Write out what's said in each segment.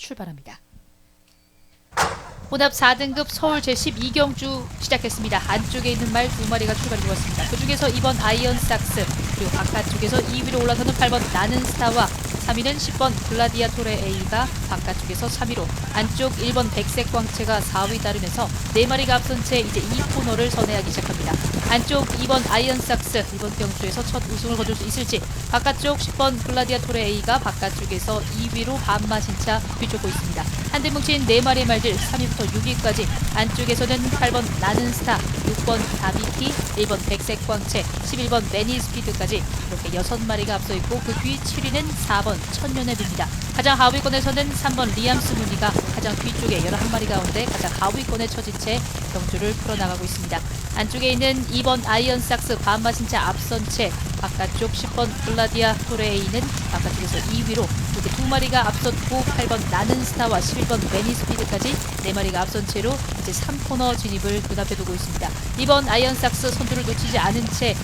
출발합니다. 혼합 4등급 서울 제12경주 시작했습니다. 안쪽에 있는 말 두 마리가 출발해 보았습니다. 그 중에서 2번 아이언 삭스 그리고 바깥쪽에서 2위로 올라서는 8번 나는 스타와 3위는 10번 글라디아토레 A가 바깥쪽에서 3위로 안쪽 1번 백색 광채가 4위 따르면서 4마리가 앞선 채 이제 2코너를 선회하기 시작합니다. 안쪽 2번 아이언 삭스 이번 경주에서 첫 우승을 거둘 수 있을지 바깥쪽 10번 글라디아토레 A가 바깥쪽에서 2위로 반마신 차 뒤쫓고 있습니다. 한대 뭉친 4마리의 말들 3위부터 6위까지 안쪽에서는 8번 나는 스타 6번 다비키 1번 백색 광채 11번 매니 스피드까지 이렇게 6마리가 앞서 있고 그 뒤 7위는 4번 천년의 비입니다. 가장 하위권에서는 3번 리암스 무니가 가장 뒤쪽에 11마리 가운데 가장 하위권에 처진 채 경주를 풀어나가고 있습니다. 안쪽에 있는 2번 아이언 삭스 반마신 차 앞선 채 바깥쪽 10번 글라디아 토레이는 바깥쪽에서 2위로 이렇게 두 마리가 앞섰고 8번 나는 스타와 11번 매니 스피드까지 네 마리가 앞선 채로 이제 3코너 진입을 눈앞에 두고 있습니다. 2번 아이언 삭스 선두를 놓치지 않은 채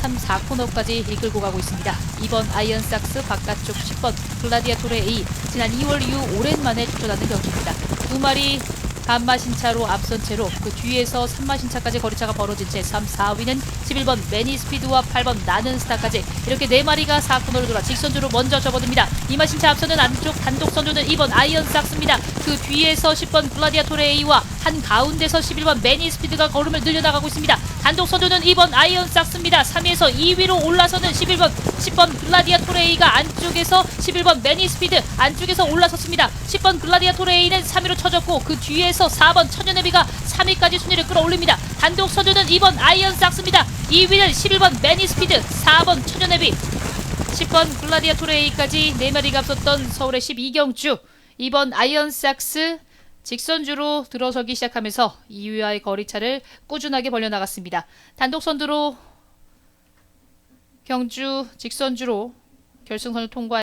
3, 4코너까지 이끌고 가고 있습니다. 2번 아이언 삭스 바깥쪽 10번 글라디아토레 A 지난 2월 이후 오랜만에 출전하는 경기입니다. 두 마리 반마신차로 앞선 채로 그 뒤에서 3마신차까지 거리차가 벌어진 채 3, 4위는 11번 매니 스피드와 8번 나는 스타까지 이렇게 네 마리가 4코너를 돌아 직선주로 먼저 접어듭니다. 이마신차 앞서는 안쪽 단독 선두는 2번 아이언 삭스입니다. 그 뒤에서 10번 글라디아토레 A와 한 가운데서 11번 매니 스피드가 걸음을 늘려나가고 있습니다. 단독 선두는 2번 아이언 삭스입니다. 3위에서 2위로 올라서는 11번 10번 글라디아토레 A가 안쪽에서 11번 매니 스피드 안쪽에서 올라섰습니다. 10번 글라디아토레 A는 3위로 쳐졌고 그 뒤에서 4번 천연의비가 3위까지 순위를 끌어올립니다. 단독 선두는 2번 아이언 삭스입니다. 2위는 11번 매니 스피드 4번 천연의비 10번 글라디아토레 A까지 4마리가 앞섰던 서울의 12경주 2번 아이언 삭스 직선주로 들어서기 시작하면서 2위와의 거리차를 꾸준하게 벌려나갔습니다. 단독 선두로 경주 직선주로 결승선을 통과